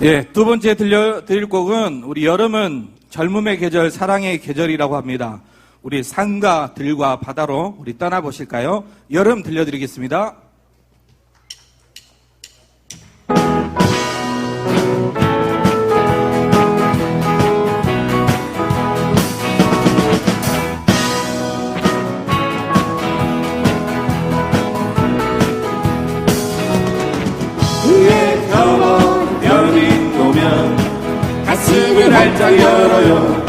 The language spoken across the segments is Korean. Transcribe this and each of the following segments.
예, 두 번째 들려 드릴 곡은 우리 여름은 젊음의 계절, 사랑의 계절이라고 합니다. 우리 산과 들과 바다로 우리 떠나 보실까요? 여름 들려드리겠습니다. 그 활짝 열어요.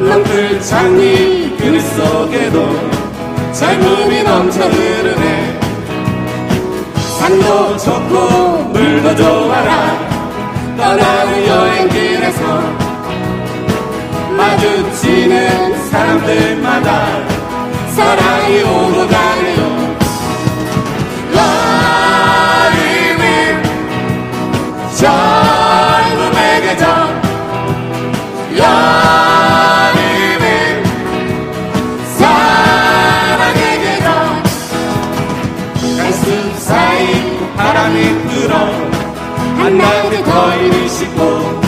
렁클 장미 그늘 속에도 젊음이 넘쳐 흐르네. 산도 좋고 물도 좋아라. 떠나는 여행길에서 마주치는 사람들마다 사랑이 오고 가네요 사이 바람이 불어. 한낮에 거리를 싣고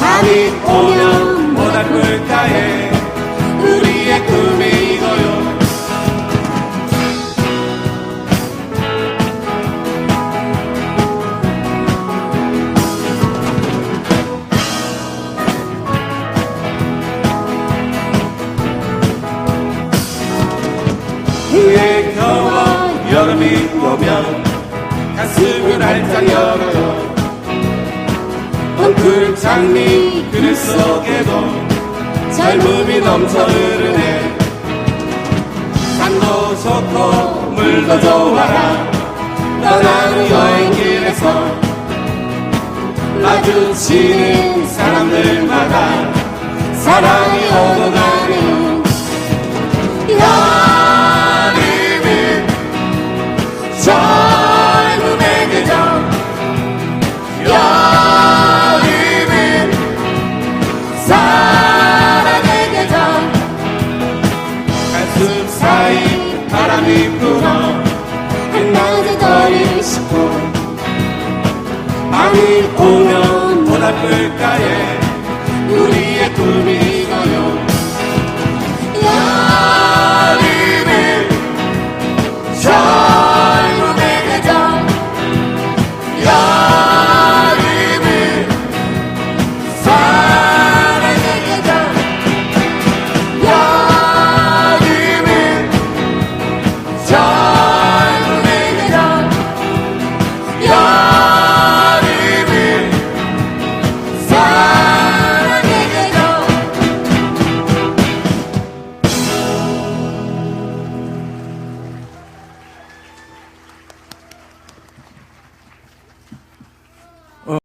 밤이 오면 모닥불가에 여름이 오면 가슴을 활짝 열어요. 덩굴 장미 그늘 속에도 젊음이 넘쳐 흐르네. 산도 좋고 물도 좋아라. 떠나는 여행길에서 마주치는 사람들마다 사랑이 오고 가는 물가에 우리의 꿈이